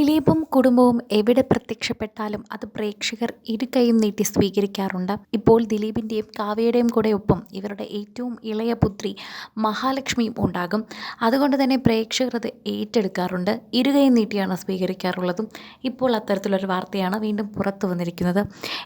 ദിലീപും കുടുംബവും എവിടെ പ്രത്യക്ഷപ്പെട്ടാലും അത് പ്രേക്ഷകർ ഇരുകൈയും നീട്ടി സ്വീകരിക്കാറുണ്ട്. ഇപ്പോൾ ദിലീപിന്റെയും കാവ്യയുടെയും കൂടെ ഒപ്പം ഇവരുടെ ഏറ്റവും ഇളയ പുത്രി മഹാലക്ഷ്മിയും ഉണ്ടാകും. അതുകൊണ്ട് തന്നെ പ്രേക്ഷകർ അത് ഏറ്റെടുക്കാറുണ്ട്. ഇരുകൈയും നീട്ടിയാണ് സ്വീകരിക്കാറുള്ളതും. ഇപ്പോൾ അത്തരത്തിലൊരു വാർത്തയാണ് വീണ്ടും പുറത്തു വന്നിരിക്കുന്നത്.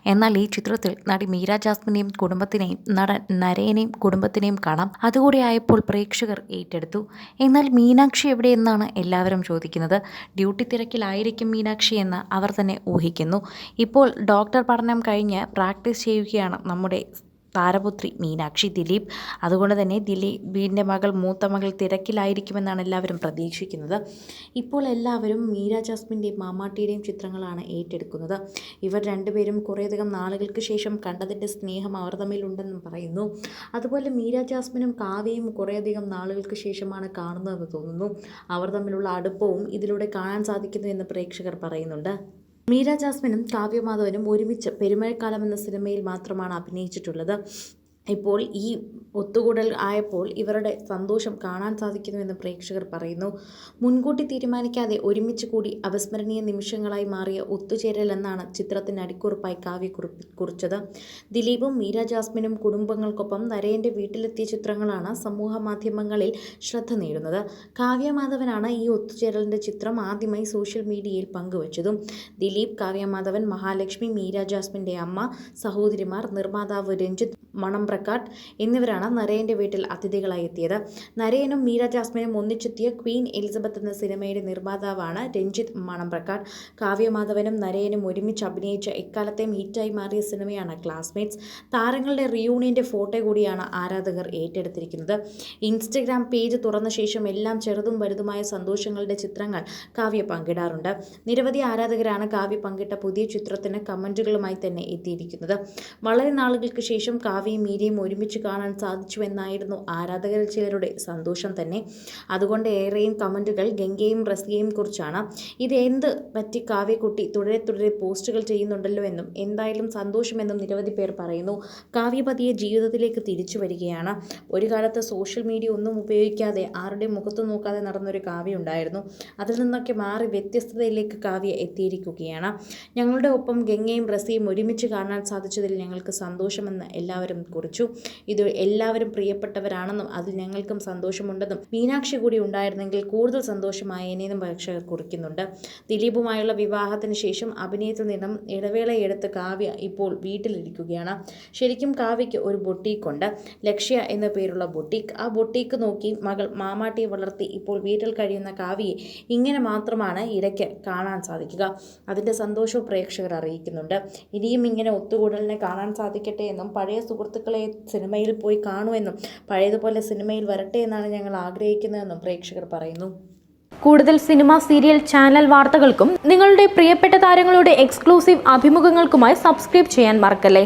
എന്നാൽ ഈ ചിത്രത്തിൽ നടി മീര ജാസ്മിനെയും കുടുംബത്തിനെയും നടൻ നരേനെയും കുടുംബത്തിനെയും കാണാം. അതുകൂടി ആയപ്പോൾ പ്രേക്ഷകർ ഏറ്റെടുത്തു. എന്നാൽ മീനാക്ഷി എവിടെയെന്നാണ് എല്ലാവരും ചോദിക്കുന്നത്. ഡ്യൂട്ടി തിരക്കിലായിരിക്കും മീനാക്ഷി എന്ന് അവർ തന്നെ ഊഹിക്കുന്നു. ഇപ്പോൾ ഡോക്ടർ പഠനം കഴിഞ്ഞ് പ്രാക്ടീസ് ചെയ്യുകയാണ് നമ്മുടെ താരപുത്രി മീനാക്ഷി ദിലീപ്. അതുകൊണ്ട് തന്നെ ദിലീപിന്റെ മകൾ മൂത്ത മകൾ തിരക്കിലായിരിക്കുമെന്നാണ് എല്ലാവരും പ്രതീക്ഷിക്കുന്നത്. ഇപ്പോൾ എല്ലാവരും മീര ജാസ്മിന്റെയും മാമാട്ടിയുടെയും ചിത്രങ്ങളാണ് ഏറ്റെടുക്കുന്നത്. ഇവർ രണ്ടുപേരും കുറേയധികം നാളുകൾക്ക് ശേഷം കണ്ടതിന്റെ സ്നേഹം അവർ തമ്മിലുണ്ടെന്നും പറയുന്നു. അതുപോലെ മീര ജാസ്മിനും കാവ്യയും കുറേയധികം നാളുകൾക്ക് ശേഷമാണ് കാണുന്നതെന്ന് തോന്നുന്നു. അവർ തമ്മിലുള്ള അടുപ്പവും ഇതിലൂടെ കാണാൻ സാധിക്കുന്നു എന്ന് പ്രേക്ഷകർ പറയുന്നുണ്ട്. മീര ജാസ്മിനും കാവ്യമാധവനും ഒരുമിച്ച് പെരുമഴക്കാലം എന്ന സിനിമയിൽ മാത്രമാണ് അഭിനയിച്ചിട്ടുള്ളത്. ഇപ്പോൾ ഈ ഒത്തുകൂടൽ ആയപ്പോൾ ഇവരുടെ സന്തോഷം കാണാൻ സാധിക്കുന്നുവെന്ന് പ്രേക്ഷകർ പറയുന്നു. മുൻകൂട്ടി തീരുമാനിക്കാതെ ഒരുമിച്ച് കൂടി അവിസ്മരണീയ നിമിഷങ്ങളായി മാറിയ ഒത്തുചേരൽ എന്നാണ് ചിത്രത്തിന് അടിക്കുറിപ്പായി കാവ്യ കുറിച്ചത്. ദിലീപും മീര ജാസ്മിനും കുടുംബങ്ങൾക്കൊപ്പം നരേന്റെ വീട്ടിലെത്തിയ ചിത്രങ്ങളാണ് സമൂഹ മാധ്യമങ്ങളിൽ ശ്രദ്ധ നേടുന്നത്. കാവ്യ മാധവനാണ് ഈ ഒത്തുചേരലിന്റെ ചിത്രം ആദ്യമായി സോഷ്യൽ മീഡിയയിൽ പങ്കുവച്ചതും. ദിലീപ് കാവ്യ മാധവൻ മഹാലക്ഷ്മി മീര ജാസ്മിന്റെ അമ്മ സഹോദരിമാർ നിർമ്മാതാവ് രഞ്ജിത്ത് മണംപ്രക്കാട്ട് എന്നിവരാണ് നരയന്റെ വീട്ടിൽ അതിഥികളായി എത്തിയത്. നരയനും മീര ജാസ്മിനും ഒന്നിച്ചെത്തിയ ക്വീൻ എലിസബത്ത് എന്ന സിനിമയുടെ നിർമ്മാതാവാണ് രഞ്ജിത്ത് മണം പ്രക്കാട്ട് കാവ്യമാധവനും നരയനും ഒരുമിച്ച് അഭിനയിച്ച എക്കാലത്തെയും ഹിറ്റായി മാറിയ സിനിമയാണ് ക്ലാസ്മേറ്റ്സ്. താരങ്ങളുടെ റിയൂണിയന്റെ ഫോട്ടോ കൂടിയാണ് ആരാധകർ ഏറ്റെടുത്തിരിക്കുന്നത്. ഇൻസ്റ്റഗ്രാം പേജ് തുറന്ന ശേഷം എല്ലാം ചെറുതും വലുതുമായ സന്തോഷങ്ങളുടെ ചിത്രങ്ങൾ കാവ്യ പങ്കിടാറുണ്ട്. നിരവധി ആരാധകരാണ് കാവ്യ പങ്കിട്ട പുതിയ ചിത്രത്തിന് കമന്റുകളുമായി തന്നെ എത്തിയിരിക്കുന്നത്. വളരെ നാളുകൾക്ക് ശേഷം കാവ്യയും മീരയും ഒരുമിച്ച് കാണാൻ സാധിച്ചു സാധിച്ചുവെന്നായിരുന്നു ആരാധകരിൽ ചിലരുടെ സന്തോഷം തന്നെ. അതുകൊണ്ട് ഏറെയും കമന്റുകൾ ഗംഗയും റസ്ലിയെയും കുറിച്ചാണ്. ഇത് എന്ത് പറ്റി കാവ്യക്കുട്ടി? തുടരെ തുടരെ പോസ്റ്റുകൾ ചെയ്യുന്നുണ്ടല്ലോ എന്നും എന്തായാലും സന്തോഷമെന്നും നിരവധി പേർ പറയുന്നു. കാവ്യപതിയെ ജീവിതത്തിലേക്ക് തിരിച്ചു വരികയാണ്. ഒരു കാലത്ത് സോഷ്യൽ മീഡിയ ഒന്നും ഉപയോഗിക്കാതെ ആരുടെ മുഖത്ത് നോക്കാതെ നടന്നൊരു കാവ്യ ഉണ്ടായിരുന്നു. അതിൽ നിന്നൊക്കെ മാറി വ്യത്യസ്തതയിലേക്ക് കാവ്യ എത്തിയിരിക്കുകയാണ്. ഞങ്ങളുടെ ഒപ്പം ഗംഗയും റസിയും ഒരുമിച്ച് കാണാൻ സാധിച്ചതിൽ ഞങ്ങൾക്ക് സന്തോഷമെന്ന് എല്ലാവരും കുറിച്ചു. ഇത് എല്ലാവരും പ്രിയപ്പെട്ടവരാണെന്നും അത് ഞങ്ങൾക്കും സന്തോഷമുണ്ടെന്നും മീനാക്ഷി കൂടി ഉണ്ടായിരുന്നെങ്കിൽ കൂടുതൽ സന്തോഷമായേനെന്നും പ്രേക്ഷകർ കുറിക്കുന്നുണ്ട്. ദിലീപുമായുള്ള വിവാഹത്തിന് ശേഷം അഭിനയത്തിൽ നിന്നും ഇടവേളയെടുത്ത് കാവ്യ ഇപ്പോൾ വീട്ടിലിരിക്കുകയാണ്. ശരിക്കും കാവ്യയ്ക്ക് ഒരു ബൊട്ടീക്കുണ്ട്. ലക്ഷ്യ എന്ന പേരുള്ള ബൊട്ടീക്ക്. ആ ബൊട്ടീക്ക് നോക്കി മകൾ മാമാട്ടിയെ വളർത്തി ഇപ്പോൾ വീട്ടിൽ കഴിയുന്ന കാവ്യയെ ഇങ്ങനെ മാത്രമാണ് ഇടയ്ക്ക് കാണാൻ സാധിക്കുക. അതിന്റെ സന്തോഷവും പ്രേക്ഷകർ അറിയിക്കുന്നുണ്ട്. ഇനിയും ഇങ്ങനെ ഒത്തുകൂടലിനെ കാണാൻ സാധിക്കട്ടെ എന്നും പഴയ സുഹൃത്തുക്കളെ സിനിമയിൽ പോയി കാണുമെന്നും പഴയതുപോലെ സിനിമയിൽ വരട്ടെ എന്നാണ് ഞങ്ങൾ ആഗ്രഹിക്കുന്നതെന്നും പ്രേക്ഷകർ പറയുന്നു. കൂടുതൽ സിനിമ സീരിയൽ ചാനൽ വാർത്തകൾക്കും നിങ്ങളുടെ പ്രിയപ്പെട്ട താരങ്ങളുടെ എക്സ്ക്ലൂസീവ് അഭിമുഖങ്ങൾക്കുമായി സബ്സ്ക്രൈബ് ചെയ്യാൻ മറക്കല്ലേ?